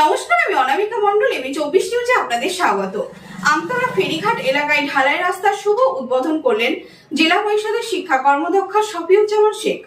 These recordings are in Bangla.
নমস্কার, আমি অনামিকা মন্ডল এমি চব্বিশ নিউজে আপনাদের স্বাগত। আমতলা ফেরিঘাট এলাকায় ঢালাই রাস্তার শুভ উদ্বোধন করলেন জেলা পরিষদের শিক্ষা কর্মদক্ষ শফিউজ্জামান শেখ।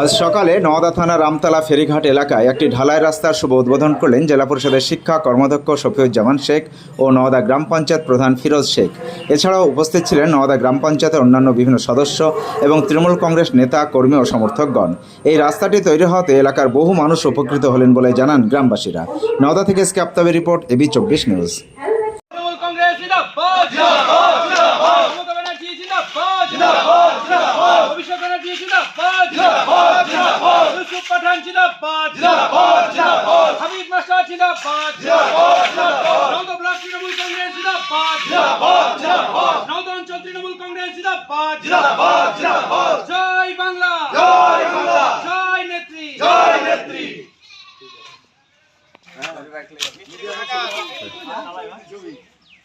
আজ সকালে নওদা থানার রামতলা ফেরিঘাট এলাকায় একটি ঢালাই রাস্তার শুভ উদ্বোধন করলেন জেলা পরিষদের শিক্ষা কর্মাধ্যক্ষ শফিউজ্জামান শেখ ও নওদা গ্রাম পঞ্চায়েত প্রধান ফিরোজ শেখ। এছাড়াও উপস্থিত ছিলেন নওদা গ্রাম পঞ্চায়েতের অন্যান্য বিভিন্ন সদস্য এবং তৃণমূল কংগ্রেস নেতা, কর্মী ও সমর্থকগণ। এই রাস্তাটি তৈরি হওয়াতে এলাকার বহু মানুষ উপকৃত হলেন বলে জানান গ্রামবাসীরা। নওদা থেকে স্ক্যাপ্তাবে রিপোর্ট, এবি চব্বিশ নিউজ তৃণমূল কংগ্রেস জিন্দাবাদ জিন্দাবাদ জিন্দাবাদ মমতা ব্যানার্জি জিন্দাবাদ জিন্দাবাদ জিন্দাবাদ অভিষেক ব্যানার্জি জিন্দাবাদ জিন্দাবাদ জিন্দাবাদ ইউসুফ পাঠান জিন্দাবাদ জিন্দাবাদ জিন্দাবাদ। হামিদ মাস্টার জিন্দাবাদ জিন্দাবাদ জিন্দাবাদ। নওদা ব্লক তৃণমূল কংগ্রেস জিন্দাবাদ জিন্দাবাদ জিন্দাবাদ। নওদা অঞ্চল তৃণমূল কংগ্রেস জিন্দাবাদ। জিন্দাবাদ জিন্দাবাদ। জয় বাংলা। জয় বাংলা। জয় নেত্রী। জয় নেত্রী।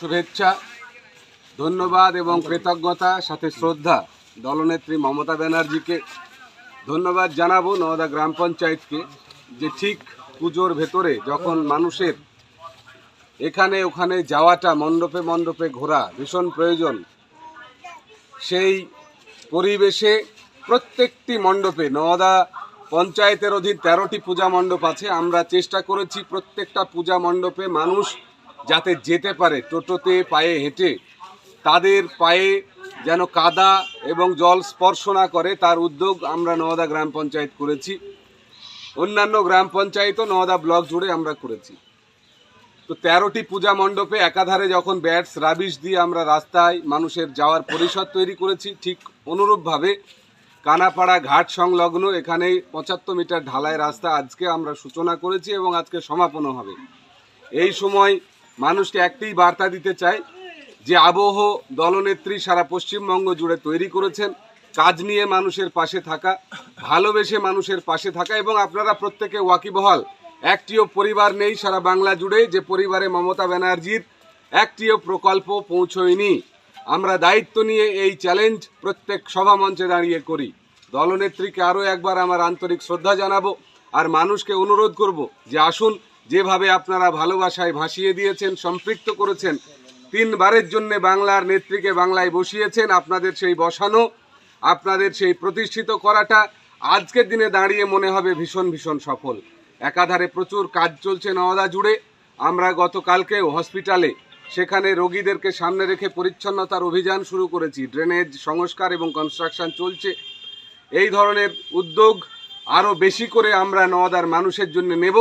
শুভেচ্ছা, ধন্যবাদ এবং কৃতজ্ঞতা, সাথে শ্রদ্ধা। দলনেত্রী মমতা ব্যানার্জিকে ধন্যবাদ জানাব নওদা গ্রাম পঞ্চায়েতকে, যে ঠিক পুজোর ভেতরে যখন মানুষের এখানে ওখানে যাওয়াটা, মণ্ডপে মণ্ডপে ঘোরা ভীষণ প্রয়োজন, সেই পরিবেশে প্রত্যেকটি মণ্ডপে নওদা পঞ্চায়েতের অধীন তেরোটি পূজা মণ্ডপ আছে। আমরা চেষ্টা করেছি প্রত্যেকটা পূজা মণ্ডপে মানুষ যাতে যেতে পারে, টোটোতে, পায়ে হেঁটে। তাদের পায়ে যেন কাদা এবং জল স্পর্শ না করে, তার উদ্যোগ আমরা নওদা গ্রাম পঞ্চায়েত করেছি। অন্যান্য গ্রাম পঞ্চায়েতও নওদা ব্লক জুড়ে আমরা করেছি। তো তেরোটি পূজা মণ্ডপে একাধারে যখন ব্যাটস, রাবিশ দিয়ে আমরা রাস্তায় মানুষের যাওয়ার পরিষদ তৈরি করেছি, ঠিক অনুরূপভাবে কানাপাড়া ঘাট সংলগ্ন এখানে পঁচাত্তর মিটার ঢালাই রাস্তা আজকে আমরা সূচনা করেছি এবং আজকে সমাপনও হবে। এই সময় মানুষকে একটাই বার্তা দিতে চাই, যে আবহ দলনেত্রী সারা পশ্চিমবঙ্গ জুড়ে তৈরি করেছেন, কাজ নিয়ে মানুষের পাশে থাকা, ভালোবেসে মানুষের পাশে থাকা এবং আপনারা প্রত্যেকে ওয়াকিবহল। একটিও পরিবার নেই সারা বাংলা জুড়ে যে পরিবারে মমতা ব্যানার্জির একটিও প্রকল্প পৌঁছয়নি। আমরা দায়িত্ব নিয়ে এই চ্যালেঞ্জ প্রত্যেক সভা মঞ্চে দাঁড়িয়ে করি। দলনেত্রীকে আরও একবার আমার আন্তরিক শ্রদ্ধা জানাব আর মানুষকে অনুরোধ করব যে আসুন, যেভাবে আপনারা ভালোবাসায় ভাসিয়ে দিয়েছেন, সম্পৃক্ত করেছেন, তিনবারের জন্যে বাংলার নেত্রীকে বাংলায় বসিয়েছেন, আপনাদের সেই বসানো, আপনাদের সেই প্রতিষ্ঠিত করাটা আজকের দিনে দাঁড়িয়ে মনে হবে ভীষণ ভীষণ সফল। একাধারে প্রচুর কাজ চলছে নওদা জুড়ে। আমরা গতকালকেও হসপিটালে সেখানে রোগীদেরকে সামনে রেখে পরিচ্ছন্নতার অভিযান শুরু করেছি। ড্রেনেজ, সংস্কার এবং কনস্ট্রাকশন চলছে। এই ধরনের উদ্যোগ আরও বেশি করে আমরা নওদার মানুষের জন্য নেব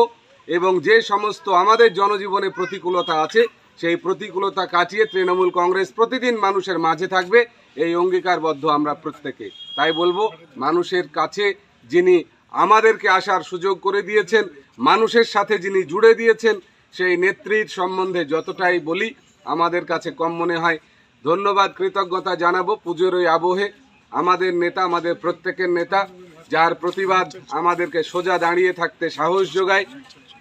এবং যে সমস্ত আমাদের জনজীবনে প্রতিকূলতা আছে, সেই প্রতিকূলতা কাটিয়ে তৃণমূল কংগ্রেস প্রতিদিন মানুষের মাঝে থাকবে। এই অঙ্গীকারবদ্ধ আমরা প্রত্যেকে। তাই বলব, মানুষের কাছে যিনি আমাদেরকে আসার সুযোগ করে দিয়েছেন, মানুষের সাথে যিনি জুড়ে দিয়েছেন সেই নেত্রীর সম্বন্ধে যতটাই বলি, আমাদের কাছে কম মনে হয়। ধন্যবাদ, কৃতজ্ঞতা জানাব পুজোর ওই আবহে। আমাদের নেতা, আমাদের প্রত্যেকের নেতা, যার প্রতিবাদ আমাদেরকে সোজা দাঁড়িয়ে থাকতে সাহস যোগায়,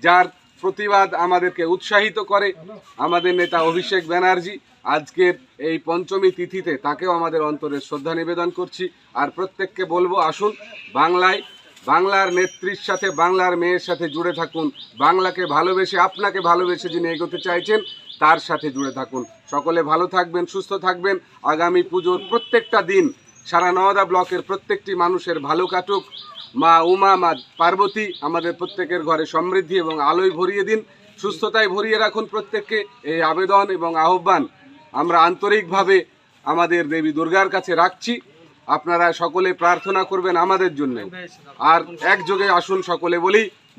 যার প্রতিবাদ আমাদেরকে উৎসাহিত করে। আমাদের নেতা অভিষেক ব্যানার্জি আজকের এই পঞ্চমী তিথিতে তাকেও আমাদের অন্তরের শ্রদ্ধা নিবেদন করছি। আর প্রত্যেককে বলব, আসুন বাংলায় বাংলার নেত্রীর সাথে, বাংলার মেয়ের সাথে জুড়ে থাকুন। বাংলাকে ভালোবেসে, আপনাকে ভালোবেসে যিনি এগোতে চাইছেন, তার সাথে জুড়ে থাকুন। সকলে ভালো থাকবেন, সুস্থ থাকবেন। আগামী পুজোর প্রত্যেকটা দিন সারা নওদা ব্লকের প্রত্যেকটি মানুষের ভালো কাটুক। মা উমা, মা পার্বতী, আমাদের প্রত্যেকের ঘরে সমৃদ্ধি এবং আলোয় ভরিয়ে দিন। সুস্থতায় ভরিয়ে রাখুন প্রত্যেককে এই আবেদন এবং আহ্বান। আমরা আন্তরিকভাবে আমাদের দেবী দুর্গার কাছে রাখছি। আপনারা সকলে প্রার্থনা করবেন আমাদের জন্য। আর একযোগে আসুন সকলে বলি